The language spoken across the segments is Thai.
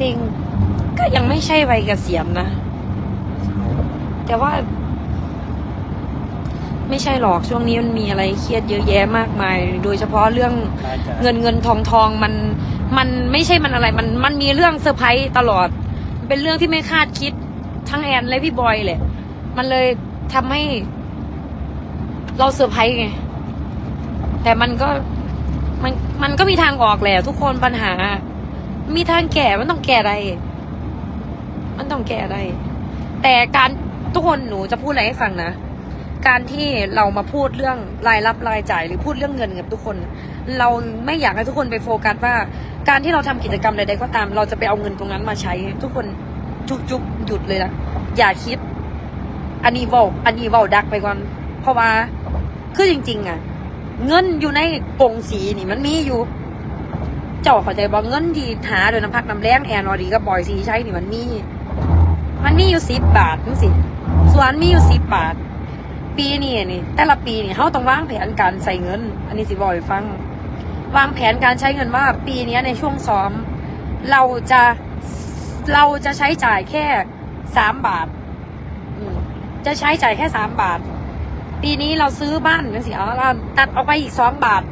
จริง ก็ยังไม่ใช่วัยเกษียณนะ แต่ว่า ไม่ใช่หรอกช่วงนี้มันมีอะไรเครียดเยอะแยะมากมาย โดยเฉพาะเรื่องเงินเงินทองทองมันมันไม่ใช่มันอะไร มันมันมีเรื่องเซอร์ไพรส์ตลอด เป็นเรื่องที่ไม่คาดคิดทั้งแอนและพี่บอยแหละมันเลยทำให้ เราเซอร์ไพรส์ไง แต่มันก็มันมันก็มีทางออกแหละทุกคนปัญหา มีทางแก้มันต้องแก้ได้มันต้องแก้ได้แต่การทุกคนหนูจะพูดอะไรให้ฟังนะ การที่เรามาพูดเรื่องรายรับรายจ่ายหรือพูดเรื่องเงินกับทุกคน เราไม่อยากให้ทุกคนไปโฟกัสว่า การที่เราทำกิจกรรมใดๆก็ตาม เราจะไปเอาเงินตรงนั้นมาใช้ ทุกคนจุกจุกหยุดเลยนะอย่าคิด อันนี้เวาอันนี้เวาดักไปก่อน เพราะว่าคือจริง ๆ อะ เงินอยู่ในกงสีนี่มันมีอยู่ เจ้าเข้าใจบอกเงินที่หาโดยน้ำพักน้ำแรงแอนอดีกับบอยสีใช้นี่มันมี มันมีอยู่สิบบาทนึงสิส่วนมีอยู่สิบบาท ปีนี้นี่ แต่ละปีนี่เขาต้องวางแผนการใส่เงิน อันนี้สิบอยฟัง วางแผนการใช้เงินว่าปีนี้ในช่วงซ้อม เราจะเราจะใช้จ่ายแค่สามบาทจะใช้จ่ายแค่สามบาท ปีนี้เราซื้อบ้านนั่นสิเอาเราตัดออกไปอีกสองบาท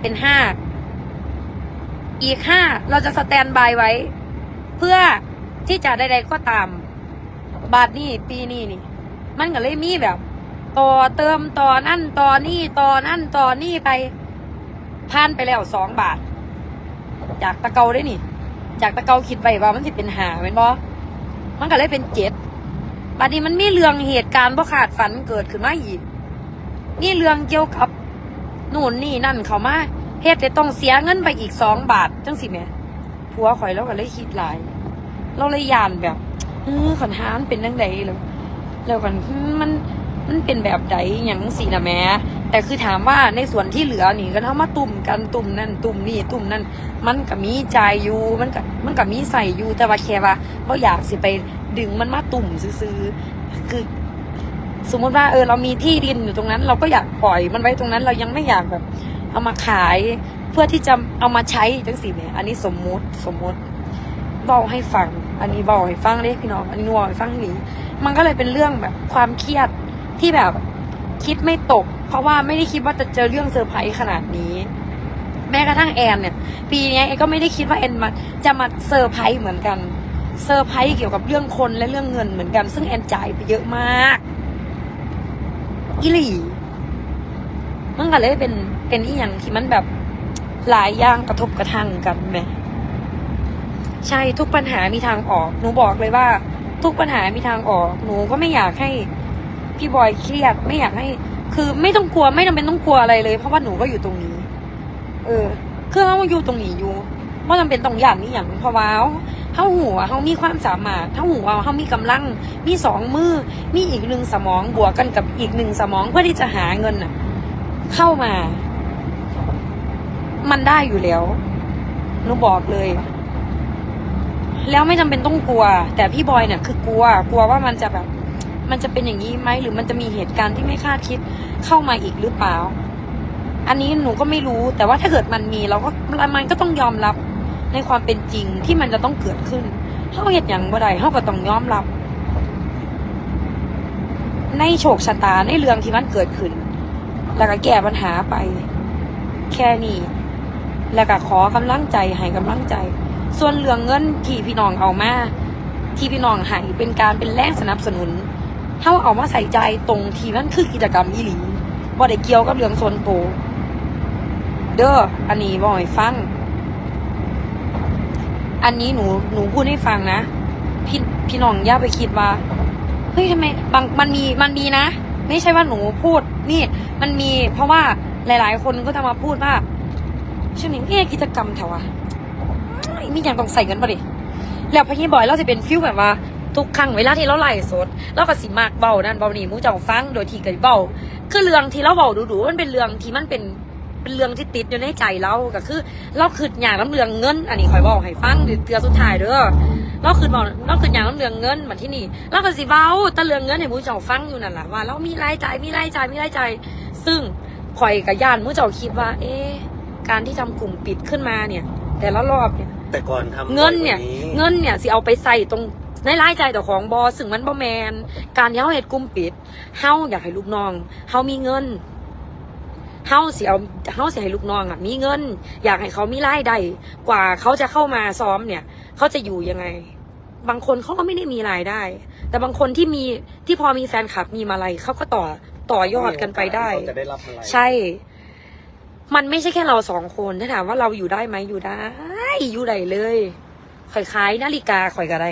เป็นห้า อีกห้าเราจะสแตนบายไว้ เพื่อที่จะใดๆก็ตาม บาทนี่ปีนี้นี่ มันก็เลยมีแบบ ต่อเติมต่อนั่นต่อนี่ต่อนั่นต่อนี่ไปผ่านไปแล้วสองบาท จากตะเกาได้นี่ จากตะเกาคิดไว้ว่ามันจะเป็นหาเป็นบอมันก็เลยเป็นเจ็ดบาดนี้มันมีเรื่องเหตุการณ์บ่ขาดฝันเกิดขึ้นมาอีกนี่เรื่องเกี่ยวกับนู่นนี่นั่นเขามา เฮ็ดแต่ต้องเสียเงินไปอีกสองบาทจังสิแม่ผัวข่อยแล้วก็เลยคิดหลาย เราเลยยานแบบเออขันหานเป็นจังไดแล้วแล้วกันมันมันเป็นแบบใดอย่างสีนะแม่แต่คือถามว่าในส่วนที่เหลือนี่ก็เอามาตุ่มกันตุ่มนั่นตุ่มนี่ตุ่มนั่นมันก็มีใจอยู่มันก็มันก็มีใส่อยู่แต่ว่าแค่ว่าเราอยากสิไปดึงมันมาตุ่มซื้อๆคือสมมติว่าเออเรามีที่ดินอยู่ตรงนั้น เราก็อยากปล่อยมันไว้ตรงนั้น เรายังไม่อยากแบบ เอามาขายเพื่อที่จะเอามาใช้จังสิเนี่ยอันนี้สมมุติสมมุติเบาให้ฟัง อันนี้เบาให้ฟังเลยพี่น้องอันนี้เบาให้ฟังหนีมันก็เลยเป็นเรื่องแบบความเครียดที่แบบคิดไม่ตก เพราะว่าไม่ได้คิดว่าจะเจอเรื่องเซอร์ไพรส์ขนาดนี้ แม้กระทั่งแอนเนี่ย ปีนี้แอนก็ไม่ได้คิดว่าแอนมาจะมาเซอร์ไพรส์เหมือนกันเซอร์ไพรส์เกี่ยวกับเรื่องคนและเรื่องเงินเหมือนกัน ซึ่งแอนจ่ายไปเยอะมากอิหลี มันก็เลยเป็นเป็นอีหยังที่มันแบบหลายอย่างกระทบกระทั่งกันไหมใช่ทุกปัญหามีทางออก หนูบอกเลยว่า ทุกปัญหามีทางออก หนูก็ไม่อยากให้พี่บอยเครียดไม่อยากให้ คือไม่ต้องกลัวไม่จำเป็นต้องกลัวอะไรเลย เพราะว่าหนูก็อยู่ตรงนี้ เออคือเขาอยู่ตรงนี้อยู่ไม่จำเป็นต้องอย่างนี้อย่างเพราะว่าเขาหัวเขามีความสามารถเขาหัวเขามีกำลัง มีสองมือ มีอีกหนึ่งสมองบวกกันกับอีกหนึ่งสมองเพื่อที่จะหาเงินน่ะ เข้ามา มันได้อยู่แล้วหนูบอกเลย แล้วไม่จำเป็นต้องกลัว แต่พี่บอยเนี่ยคือกลัว กลัวว่ามันจะแบบ มันจะเป็นอย่างนี้ไหมหรือมันจะมีเหตุการณ์ที่ไม่คาดคิดเข้ามาอีกหรือเปล่า อันนี้หนูก็ไม่รู้ แต่ว่าถ้าเกิดมันมีเราก็มันก็ต้องยอมรับในความเป็นจริงที่มันจะต้องเกิดขึ้นเขาเหตุอย่างบ่ได้เขาก็ต้องยอมรับ ในโชคชะตาในเรื่องที่มันเกิดขึ้น แล้วก็แก้ปัญหาไป แค่นี้ แล้วก็ขอกำลังใจให้กำลังใจ ส่วนเรื่องเงินที่พี่น้องเอามา ที่พี่น้องให้เป็นการเป็นแรงสนับสนุนเฮาเอามาใส่ใจตรงที่มันคือกิจกรรมอีหลีบ่ได้เกี่ยวกับเรื่องส่วนตัวเด้ออันนี้บ่ให้ฟัง อันนี้หนูหนูพูดให้ฟังนะ พี่พี่น้องอย่าไปคิดว่าเฮ้ยทำไมบางมันมีมันมีนะ ไม่ใช่ว่าหนูพูด นี่มันมีเพราะว่าหลายๆ คนก็จะมาพูดว่าช่วงนี้เอ๊ะกิจกรรมแถวอะมีอย่างต้องใส่เงินป่ะดิแล้วพี่บอยเราจะเป็นฟิลแบบว่าทุกครั้งเวลาที่เราไล่สดเราก็สิมากเบานั่นเบานี่มูเจ้าฟังโดยที่เกิดเบาคือเรื่องที่เราเบาดูๆมันเป็นเรื่องที่มันเป็น เป็นเรื่องที่ติดอยู่ในใจเราก็คือ เราคืดอย่างน้ำเรื่องเงิน อันนี้คอยบอกให้ฟังเตือนสุดท้ายเด้อเราคืดบอกเราคืดอย่างน้ำเรื่องเงินมาที่นี่เราก็สิเบาแต่เรื่องเงินให้หมูเจ้าฟังอยู่นั่นแหละว่า เรามีรายจ่ายมีรายจ่ายมีรายจ่ายซึ่งคอยกับย่านหมูเจ้าคิดว่า เอ๊ะการที่ทำกลุ่มปิดขึ้นมาเนี่ย แต่ละรอบเนี่ย แต่ก่อนทำเงินเนี่ย บ่อเงินเนี่ยสิเอาไปใส่ตรงในรายจ่ายต่อของบอซึ่งมันบ่แมนการที่เฮาเฮ็ดกลุ่มปิดเฮาอยากให้ลูกน้องเฮามีเงิน เฮาสิเอาเฮาสิให้ลูกน้องอะมีเงิน อยากให้เขามีรายได้กว่าเขาจะเข้ามาซ้อมเนี่ย เขาจะอยู่ยังไง บางคนเขาก็ไม่ได้มีรายได้ แต่บางคนที่มีที่พอมีแฟนคลับมีมาลัยเขาก็ต่อต่อยอดกันไปได้เขาจะได้รับอะไรใช่ มันไม่ใช่แค่เราสองคนถ้าถามว่าเราอยู่ได้ไหมอยู่ได้อยู่ได้เลยข่อยขายนาฬิกาข่อยก็ได้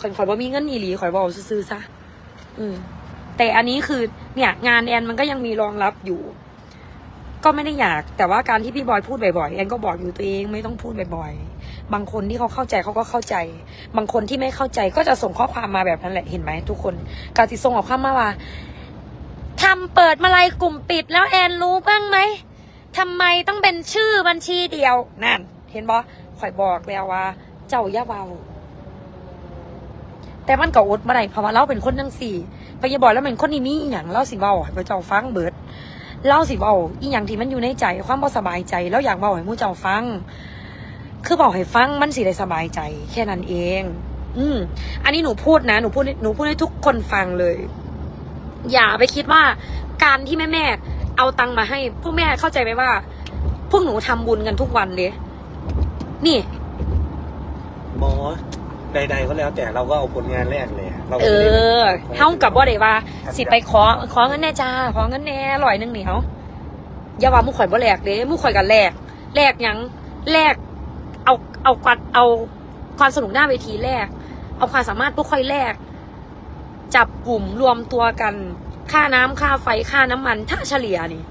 ข่อยข่อยบ่มีเงินอีหลีข่อยบอกซื้อๆซะอืมแต่อันนี้คือเนี่ย งานแอนมันก็ยังมีรองรับอยู่ ก็ไม่ได้อยาก แต่ว่าการที่พี่บอยพูดบ่อยๆแอนก็บอกอยู่ตัวเองไม่ต้องพูดบ่อยๆ บางคนที่เขาเข้าใจเขาก็เข้าใจ บางคนที่ไม่เข้าใจก็จะส่งข้อความมาแบบนั้นแหละเห็นไหมทุกคนการที่ส่งข้อความมาว่าทำเปิดมาลัยกลุ่มปิดแล้วแอนรู้บ้างไหมทำไมต้องเป็นชื่อบัญชีเดียวนั่น เห็นบอข่อยบอกแล้วว่า เจ้าย่าเบาแต่มันก็อดมาได้เพราะว่าเราเป็นคนทั้งสี่ไปย่าบอกแล้วเป็นคนนี้มีอย่างเล่าสิเบาให้พระเจ้าฟังเบิด เล่าสิเบาอีหยังที่มันอยู่ในใจ ความบ่สบายใจ แล้วอยากเบาให้มู่เจ้าฟัง คือบอกให้ฟังมันสิได้สบายใจ แค่นั้นเอง อืม อันนี้หนูพูดนะหนูพูดหนูพูดให้ทุกคนฟังเลย อย่าไปคิดว่า การที่แม่แม่ๆเอาตังมาให้พวกแม่เข้าใจไหมว่า พวกหนูทำบุญกันทุกวันเลยนี่บอ ใดๆก็แล้วแต่เราก็เอาผลงานแรกเลยอะเราเอไม่ได้อเฮากับว่าได้ว่า สิไปขอขอเงินแน่จ้าขอเงินแน่ร้อยหนึงนี่เฮาอย่าว่ามุข่อยบ่แลกเด้มุข่อยกันแลกแลกหยังแลกเอาเอาความเอาความสนุกหน้าเวทีแลกเอาความสามารถพวกค่อยแลกจับกลุ่มรวมตัวกัน ค่าน้ำค่าไฟค่าน้ำมัน ถ้าเฉลี่ยนี่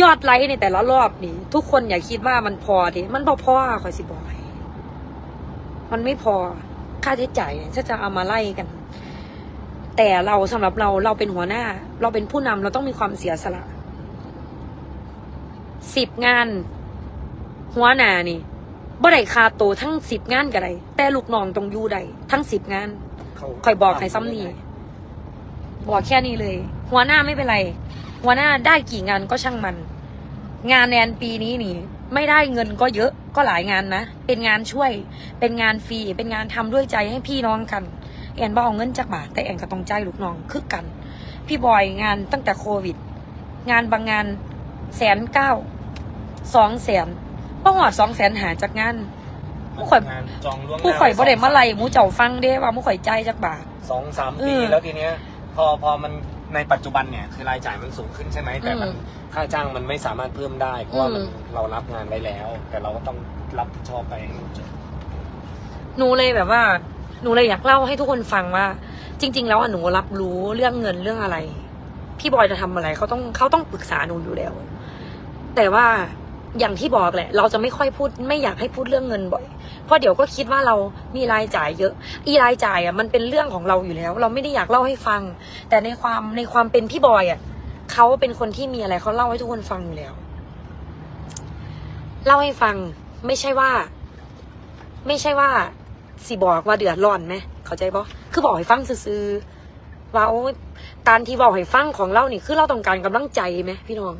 ยอดไลค์ในแต่ละรอบนี่ ทุกคนอย่าคิดว่ามันพอดิมันพอพอข่อยสิบอกให้ มันไม่พอค่าใช้จ่ายเนี่ยถ้าจะเอามาไล่กัน แต่เราสำหรับเราเราเป็นหัวหน้า เราเป็นผู้นำเราต้องมีความเสียสละสิบงาน หัวหน้านี่บ่ได้คาโตวทั้งสิบงานก็ได้แต่ลูกน้องต้องอยู่ได้ทั้งสิบงานเขาคอยบอกให้ซ้ำนี่บอกแค่นี้เลย หัวหน้าไม่เป็นไร หัวหน้าได้กี่งานก็ช่างมัน งานแนนปีนี้นี่ ไม่ได้เงินก็เยอะก็หลายงานนะ เป็นงานช่วย เป็นงานฟรี เป็นงานทำด้วยใจให้พี่น้องกัน แอนบ่เอาเงินจากบาทแต่แอนก็ต้องใจายลูกน้องคือกัน พี่บอยงานตั้งแต่โควิด งานบางงานแสนเก้าสองแสนป้หอดสองแสนหาจากงานผู้ข่อยงานจองล่วงหน้าผู้ข่อยบ่ได้มาไล่หมูเจ้าฟังเด้ว่าหมูข่อยใจายจากบาทสองสามเอปีอแล้วทีเนี้ย พอพอมัน ในปัจจุบันเนี่ยคือรายจ่ายมันสูงขึ้นใช่ไหมแต่มันอืมค่าจ้างมันไม่สามารถเพิ่มได้ เพราะว่ามันอืมเรารับงานไว้แล้ว แต่เราก็ต้องรับผิดชอบไปให้มันจบหนูเลยแบบว่า หนูเลยอยากเล่าให้ทุกคนฟังว่า จริง ๆ แล้วอะหนูรับรู้เรื่องเงินเรื่องอะไร พี่บอยจะทำอะไรเขาต้องเขาต้องปรึกษาหนูอยู่แล้ว แต่ว่า อย่างที่บอกแหละ เราจะไม่ค่อยพูดไม่อยากให้พูดเรื่องเงินบ่อย เพราะเดี๋ยวก็คิดว่าเรามีรายจ่ายเยอะ อีรายจ่ายอะมันเป็นเรื่องของเราอยู่แล้ว เราไม่ได้อยากเล่าให้ฟัง แต่ในความในความเป็นพี่บอยอะเขาเป็นคนที่มีอะไรเขาเล่าให้ทุกคนฟังอยู่แล้ว เล่าให้ฟังไม่ใช่ว่า ไม่ใช่ว่าสิบอกว่าเดือดร้อนไหมเข้าใจปะคือบอกให้ฟังซื่อๆว่าโอ้การที่บอกให้ฟังของเรานี่คือเราต้องการกำลังใจไหมพี่น้อง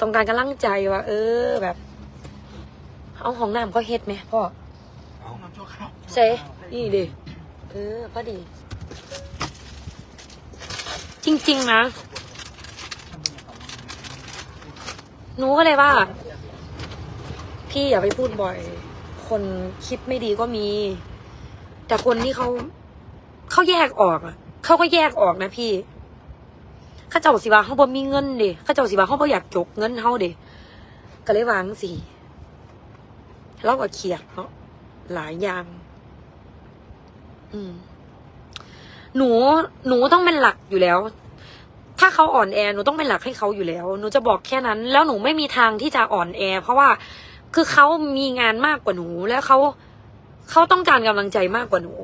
ต้องการกำลังใจว่า เออแบบ เอาของน้ำเขาเฮ็ดไหมพ่อเอาเซนี่ดิเออพอดี จริง ๆ นะหนูก็เลยว่า พี่อย่าไปพูดบ่อย คนคิดไม่ดีก็มี แต่คนที่เขาเขาแยกออกอะเขาก็แยกออกนะพี่เข้าเจ้าสิว่าเขาบ่มีเงินเด้ข้าเจ้าสิว่าเขาบ่อยากจกเงินเขาเด้ก็เลยวางสิเราก็เครียดเนาะหลายอย่าง อืม หนู หนูต้องเป็นหลักอยู่แล้ว ถ้าเขาอ่อนแอหนูต้องเป็นหลักให้เขาอยู่แล้ว หนูจะบอกแค่นั้น แล้วหนูไม่มีทางที่จะอ่อนแอ เพราะว่าคือเขามีงานมากกว่าหนู แล้วเขาเขาต้องการกำลังใจมากกว่าหนู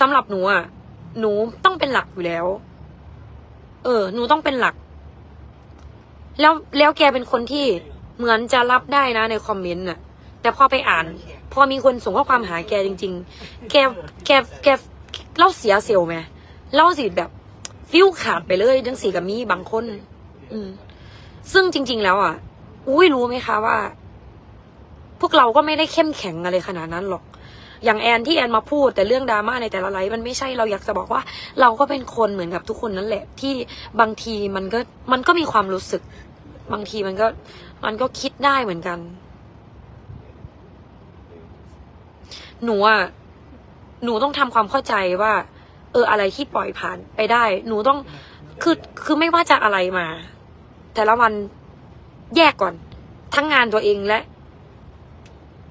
สำหรับหนูอะหนูต้องเป็นหลักอยู่แล้ว ออ หนูต้องเป็นหลัก แล้วแล้วแกเป็นคนที่เหมือนจะรับได้นะในคอมเมนต์น่ะ แต่พอไปอ่าน พอมีคนส่งข้อความหาแกจริง ๆ แกแกแกเล่าเสียเซลลไหมเล่าสิแบบฟิวขาดไปเลยจังสีกับมีบางคน อืม ซึ่งจริง ๆ แล้วอะ อุ้ยรู้ไหมคะว่า พวกเราก็ไม่ได้เข้มแข็งอะไรขนาดนั้นหรอก อย่างแอนที่แอนมาพูดแต่เรื่องดราม่าในแต่ละไลฟ์มันไม่ใช่เราอยากจะบอกว่า เราก็เป็นคนเหมือนกับทุกคนนั่นแหละ ที่บางทีมันก็มันก็มีความรู้สึก บางทีมันก็มันก็คิดได้เหมือนกัน หนูอะหนูต้องทำความเข้าใจว่า เอออะไรที่ปล่อยผ่านไปได้ หนูต้องคือคือไม่ว่าจะอะไรมา แต่ละวันแยกก่อน ทั้งงานตัวเองและ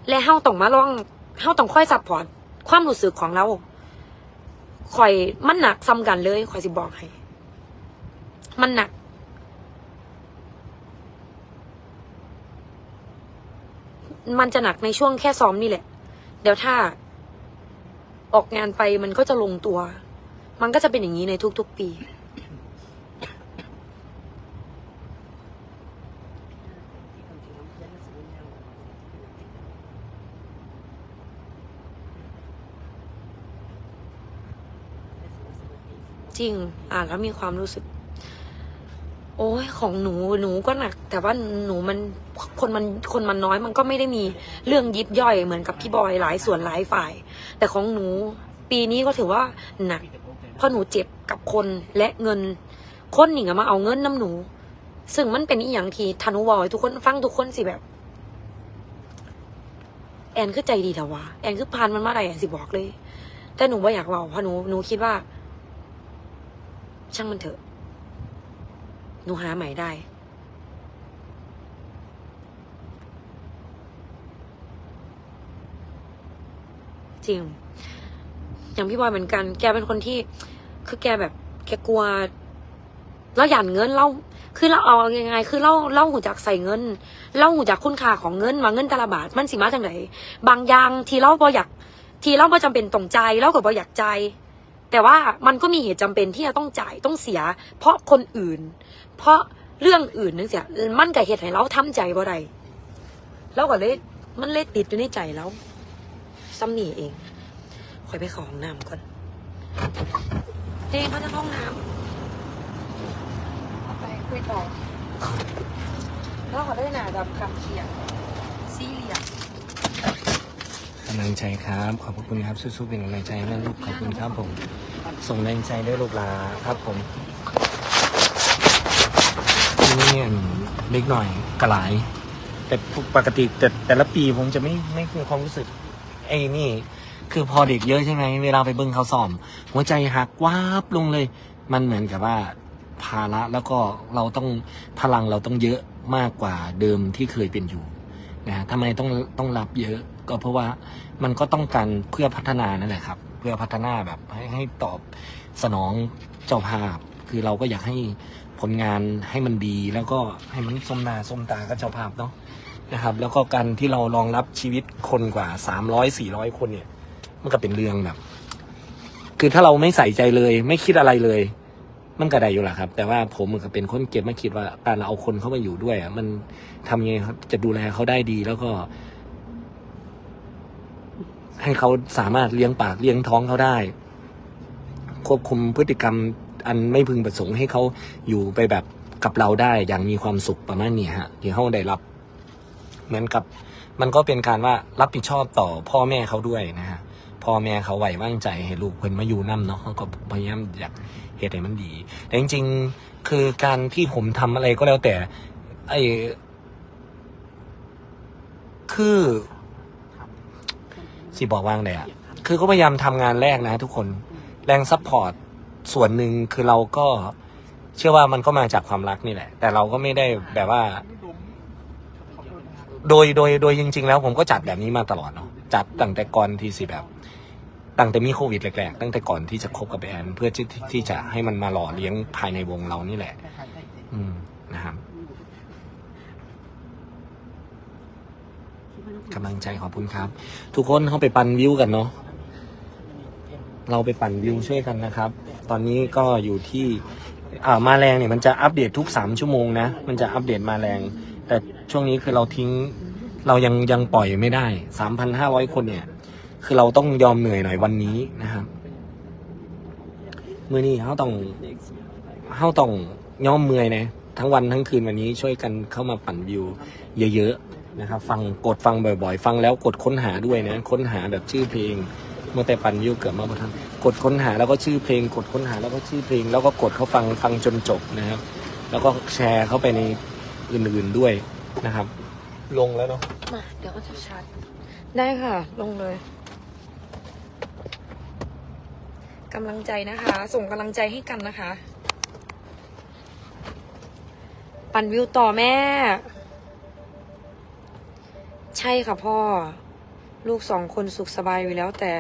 และเฮ้าต้องมาลอง เฮาต้องค่อยซัพพอร์ตความรู้สึกของเราข่อยมันหนักซ้ำกันเลยข่อยสิบอกให้ มันหนัก มันจะหนักในช่วงแค่ซ้อมนี่แหละ เดี๋ยวถ้า ออกงานไปมันก็จะลงตัว มันก็จะเป็นอย่างนี้ในทุกๆปี จริง อ่านแล้วมีความรู้สึก โอ้ยของหนูหนูก็หนัก แต่ว่าหนูมันคนมันคนมันน้อยมันก็ไม่ได้มีเรื่องยิบย่อยเหมือนกับพี่บอยหลายส่วนหลายฝ่าย แต่ของหนูปีนี้ก็ถือว่าหนักเพราะหนูเจ็บกับคนและเงิน คนหนิงมาเอาเงินน้ำหนู ซึ่งมันเป็นอีหยังทีธนุวอยทุกคนฟังทุกคนสิแบบ แอนคือใจดีแต่ว่าแอนคือพานมันมาได้แอนสิบอกเลย แต่หนูว่าอยากเล่าเพราะหนูหนูคิดว่า ช่างมันเถอะ หนูหาใหม่ได้ จริง อย่างพี่บอยเหมือนกัน แกเป็นคนที่ คือแกแบบ แกกลัวเราหยันเงินเราคือเราเอายังไง คือเราเราหูจักใส่เงินเราหูจักคุณค่าของเงินว่าเงินตละบาทมันสิมาจากไหนบางอย่างที่เราบ่อยาก ที่เราบ่จำเป็นต้องจ่ายเราก็บ่อยากใจ แต่ว่ามันก็มีเหตุจำเป็นที่จะต้องจ่ายต้องเสีย เพราะคนอื่น เพราะเรื่องอื่นนึงเสียมันก็เหตุให้เราทำใจบ่ได้เราก็เลยมันเลยติดอยู่ในใจแล้วซ้ำนี่เองคอยไปข้าห้องน้ำก่อนเฮ้ยเขาจะห้องน้ำไปคุยต่อแล้วขาได้หนาดำคำเขียนซีเหลี่ยม กำลังใจครับ ขอบคุณครับสู้ๆเป็นกำลังใจให้แม่ลูกขอบคุณครับผม ส่งแรงใจด้วยลูกลาครับผมนี่เล็กหน่อยกระหลายแต่ปกติแต่แต่ละปีผมจะไม่ไม่มีความรู้สึกไอ้นี่ คือพอเด็กเยอะใช่ไหมเวลาไปเบิ้งเขาซ้อม หัวใจหักวาบลงเลย มันเหมือนกับว่าภาระแล้วก็เราต้องพลังเราต้องเยอะมากกว่าเดิมที่เคยเป็นอยู่นะฮะทำไมต้องต้องรับเยอะ ก็เพราะว่ามันก็ต้องการเพื่อพัฒนานั่นแหละครับ เพื่อพัฒนาแบบให้ให้ตอบสนองเจ้าภาพ คือเราก็อยากให้ผลงานให้มันดี แล้วก็ให้มันสมนาสมตากับเจ้าภาพเนาะนะครับ แล้วก็การที่เรารองรับชีวิตคนกว่าสามร้อยสี่ร้อยคนเนี่ย มันก็เป็นเรื่องแบบ คือถ้าเราไม่ใส่ใจเลย ไม่คิดอะไรเลย มันก็ได้อยู่แหละครับ แต่ว่าผมก็เป็นคนเก็บมาคิดว่าการเราเอาคนเข้ามาอยู่ด้วยอะมันทำยังไงจะดูแลเขาได้ดีแล้วก็ ให้เขาสามารถเลี้ยงปากเลี้ยงท้องเขาได้ ควบคุมพฤติกรรมอันไม่พึงประสงค์ให้เขาอยู่ไปแบบกับเราได้อย่างมีความสุขประมาณนี้ฮะที่เขาได้รับ เหมือนกับมันก็เป็นการว่ารับผิดชอบต่อพ่อแม่เขาด้วยนะฮะพ่อแม่เขาไหววางใจให้ลูกเพิ่นมาอยู่นํเนาะเขาก็พยายามอยากเหตุให้มันดี แต่จริง ๆ คือการที่ผมทำอะไรก็แล้วแต่ไอ้คือ สิบอกว่างเลยอะคือก็พยายามทำงานแรกนะทุกคน แรงซัพพอร์ตส่วนหนึ่งคือเราก็เชื่อว่ามันก็มาจากความรักนี่แหละ แต่เราก็ไม่ได้แบบว่า โดยโดยโดยจริง ๆ แล้วผมก็จัดแบบนี้มาตลอดเนาะจัดตั้งแต่ก่อนที่สิแบบตั้งแต่มีโควิดแรกๆตั้งแต่ก่อนที่จะคบกับแอนเพื่อที่ที่ที่จะให้มันมาหล่อเลี้ยงภายในวงเรานี่แหละ อืมนะครับ กำลังใจขอบคุณครับ ทุกคนเข้าไปปั่นวิวกันเนาะเราไปปั่นวิวช่วยกันนะครับ ตอนนี้ก็อยู่ที่อ่ามาแรงเนี่ยมันจะอัปเดตทุกสามชั่วโมงนะ มันจะอัปเดตมาแรง แต่ช่วงนี้คือเราทิ้งเรายังยังปล่อยไม่ได้สามพันห้าร้อยคนเนี่ย คือเราต้องยอมเหนื่อยหน่อยวันนี้นะครับมือนี้เขาต้องเขาต้องย่อมเมื่อยนะทั้งวันทั้งคืนวันนี้ช่วยกันเข้ามาปั่นวิว เยอะๆ นะครับฟังกดฟังบ่อยๆ ฟังแล้วกดค้นหาด้วยนะค้นหาแบบชื่อเพลงเมื่อแต่ปั่นวิวเกิดมาประทันกดค้นหาแล้วก็ชื่อเพลง กดค้นหาแล้วก็ชื่อเพลง แล้วก็กดเขาฟังฟังจนจบนะครับ แล้วก็แชร์เข้าไปในอื่นๆด้วยนะครับ ลงแล้วเนาะมาเดี๋ยวก็จะชาร์จได้ค่ะ ลงเลยกำลังใจนะคะ ส่งกำลังใจให้กันนะคะ ปั่นวิวต่อแม่ ใช่ค่ะพ่อ ลูกสองคนสุขสบายอยู่แล้วแต่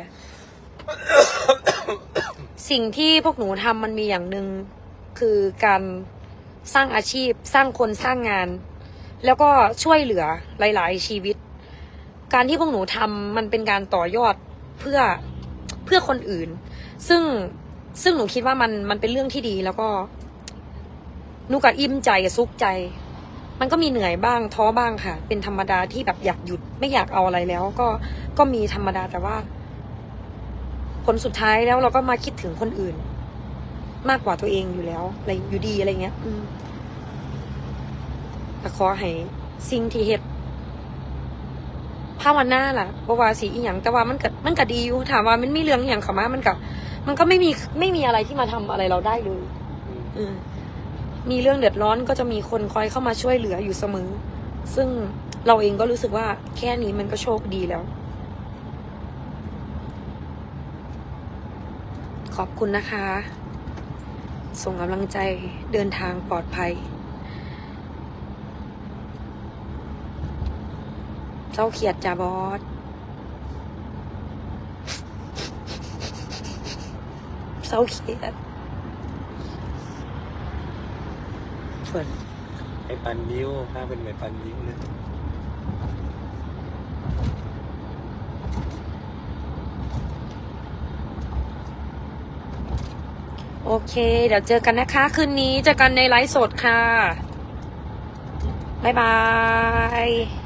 สิ่งที่พวกหนูทำมันมีอย่างหนึ่งคือการสร้างอาชีพ สร้างคนสร้างงาน แล้วก็ช่วยเหลือหลาย ๆ ชีวิต การที่พวกหนูทำมันเป็นการต่อยอดเพื่อเพื่อคนอื่น ซึ่งซึ่งหนูคิดว่ามันมันเป็นเรื่องที่ดีแล้วก็หนูก็อิ่มใจกับซุกใจ มันก็มีเหนื่อยบ้างท้อบ้างค่ะ เป็นธรรมดาที่แบบอยากหยุดไม่อยากเอาอะไรแล้ว ก็ก็มีธรรมดาแต่ว่า ผลสุดท้ายแล้วเราก็มาคิดถึงคนอื่น มากกว่าตัวเองอยู่แล้วอะไรอยู่ดีอะไรเงี้ย อืมก็ขอให้สิ่งที่เฮ็ดภาวนาล่ะบ่ว่าสิอีหยังแต่ว่ามันก็มันก็ดีอยู่ถามว่ามันมีเรื่องอหย่างเข้ามามันก็มันก็ไม่มีไม่มีอะไรที่มาทำอะไรเราได้เลยเออ มีเรื่องเดือดร้อนก็จะมีคนคอยเข้ามาช่วยเหลืออยู่เสมอ ซึ่งเราเองก็รู้สึกว่าแค่นี้มันก็โชคดีแล้ว ขอบคุณนะคะ ส่งกำลังใจเดินทางปลอดภัย เจ้าเขียดจ่าบอสเศร้าเขียด ฝนไปปั่นวิวถ้าเป็นไปปั่นวิวนะโอเค เดี๋ยวเจอกันนะคะ คืนนี้เจอกันในไลฟ์สดค่ะ บ๊ายบาย